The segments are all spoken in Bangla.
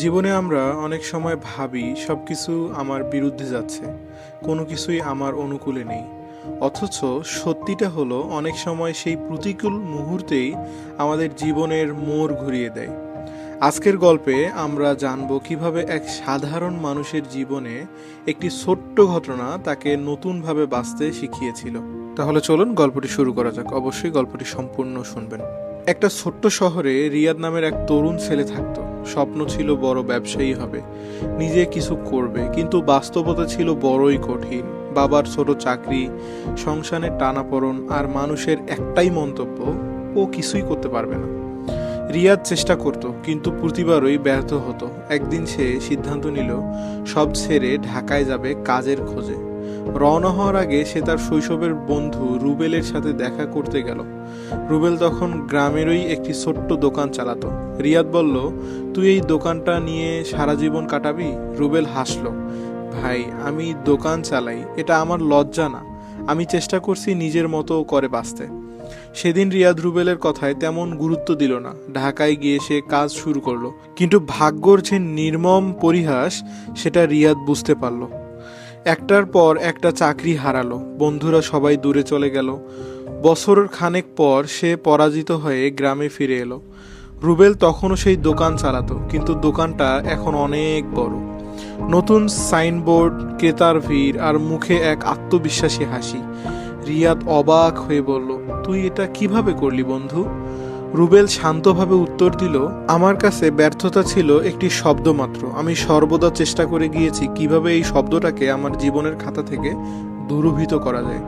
জীবনে আমরা অনেক সময় ভাবি সব কিছু আমার বিরুদ্ধে যাচ্ছে, কোনো কিছুই আমার অনুকূলে নেই। অথচ সত্যিটা হলো, অনেক সময় সেই প্রতিকূল মুহূর্তেই আমাদের জীবনের মোড় ঘুরিয়ে দেয়। আজকের গল্পে আমরা জানব কীভাবে এক সাধারণ মানুষের জীবনে একটি ছোট্ট ঘটনা তাকে নতুনভাবে বাঁচতে শিখিয়েছিল। তাহলে চলুন গল্পটি শুরু করা যাক। অবশ্যই গল্পটি সম্পূর্ণ শুনবেন। একটা ছোট্ট শহরে রিয়াদ নামের এক তরুণ ছেলে থাকতো। স্বপ্ন ছিল বড় ব্যবসায়ী হবে, নিজে কিছু করবে, কিন্তু বাস্তবতা ছিল বড়ই কঠিন। বাবার ছোট চাকরি, সংসারের টানাপড়ন আর মানুষের একটাই মন্তব্য, ও কিছুই করতে পারবে না। রিয়াদ চেষ্টা করত, কিন্তু প্রতিবারই ব্যর্থ হতো। একদিন সে সিদ্ধান্ত নিল, সব ছেড়ে ঢাকায় যাবে কাজের খোঁজে। রওনা হওয়ার আগে সে তার শৈশবের বন্ধু রুবেলের সাথে দেখা করতে গেল। রুবেল তখন গ্রামেরই একটি ছোট্ট দোকান চালাতো। রিয়াদ বলল, তুই এই দোকানটা নিয়ে সারা জীবন কাটাবি? রুবেল হাসলো, ভাই, আমি দোকান চালাই, এটা আমার লজ্জা না। আমি চেষ্টা করছি নিজের মতো করে বাঁচতে। সেদিন রিয়াদ রুবেলের কথায় তেমন গুরুত্ব দিল না। ঢাকায় গিয়ে সে কাজ শুরু করল, কিন্তু ভাগ্যর যে নির্মম পরিহাস, সেটা রিয়াদ বুঝতে পারল। একটার পর একটা চাকরি হারালো। বন্ধুরা সবাই দূরে চলে গেল। বছর খানেক পর সে পরাজিত হয়ে গ্রামে ফিরে এলো। রুবেল তখনও সেই দোকান চালাতো, কিন্তু দোকানটা এখন অনেক বড়। নতুন সাইনবোর্ড, ক্রেতার ভিড় আর মুখে এক আত্মবিশ্বাসী হাসি। রিয়াদ অবাক হয়ে বলল, তুই এটা কীভাবে করলি বন্ধু? রুবেল শান্তভাবে উত্তর দিল, আমার কাছে ব্যর্থতা ছিল একটি শব্দ মাত্র। আমি সর্বদা চেষ্টা করে গিয়েছি কীভাবে এই শব্দটাকে আমার জীবনের খাতা থেকে দূরভূত করা যায়।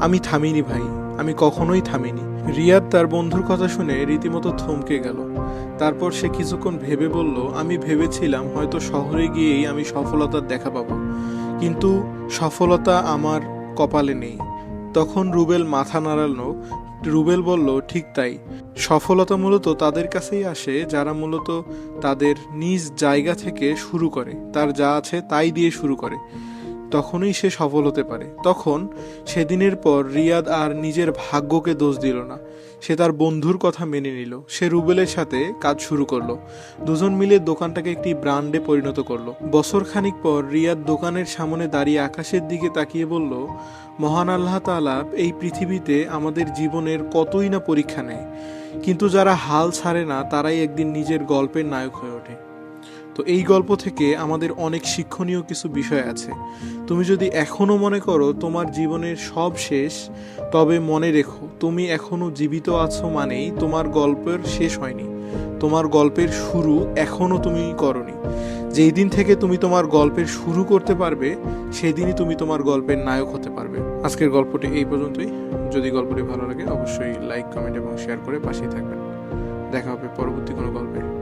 আমি থামিনি ভাই, আমি কখনোই থামিনি। রিয়াদ তার বন্ধুর কথা শুনে রীতিমতো থমকে গেল। তারপর সে কিছুক্ষণ ভেবে বলল, আমি ভেবেছিলাম হয়তো শহরে গিয়েই আমি সফলতার দেখা পাবো। কিন্তু সফলতা আমার কপালে নেই। তখন রুবেল মাথা নাড়ালো রুবেল বলল, ঠিক তাই। সফলতা মূলত তাদের কাছেই আসে, যারা মূলত তাদের নিজ জায়গা থেকে শুরু করে। তার যা আছে তাই দিয়ে শুরু করে। তখনই সে সফল হতে পারে। তখন সেদিনের পর রিয়াদ আর নিজের ভাগ্যকে দোষ দিল না। সে তার বন্ধুর কথা মেনে নিল। সে রুবেলের সাথে কাজ শুরু করল। দুজন মিলে দোকানটাকে একটি ব্র্যান্ডে পরিণত করল। বছর খানিক পর রিয়াদ দোকানের সামনে দাঁড়িয়ে আকাশের দিকে তাকিয়ে বলল, মহান আল্লাহ তাআলা এই পৃথিবীতে আমাদের জীবনের কতই না পরীক্ষা নেয়। কিন্তু যারা হাল ছাড়ে না, তারাই একদিন নিজের গল্পের নায়ক হয়ে ওঠে। তো এই গল্প থেকে আমাদের অনেক শিক্ষণীয় কিছু বিষয় আছে। তুমি যদি এখনও মনে করো তোমার জীবনের সব শেষ, তবে মনে রেখো তুমি এখনও জীবিত আছো মানেই তোমার গল্পের শেষ হয়নি। তোমার গল্পের শুরু এখনও তুমি করনি। যেই দিন থেকে তুমি তোমার গল্পের শুরু করতে পারবে সেই দিনই তুমি তোমার গল্পের নায়ক হতে পারবে। আজকের গল্পটি এই পর্যন্তই। যদি গল্পটি ভালো লাগে, অবশ্যই লাইক কমেন্ট এবং শেয়ার করে পাশেই থাকবেন। দেখা হবে পরবর্তী কোনো গল্পে।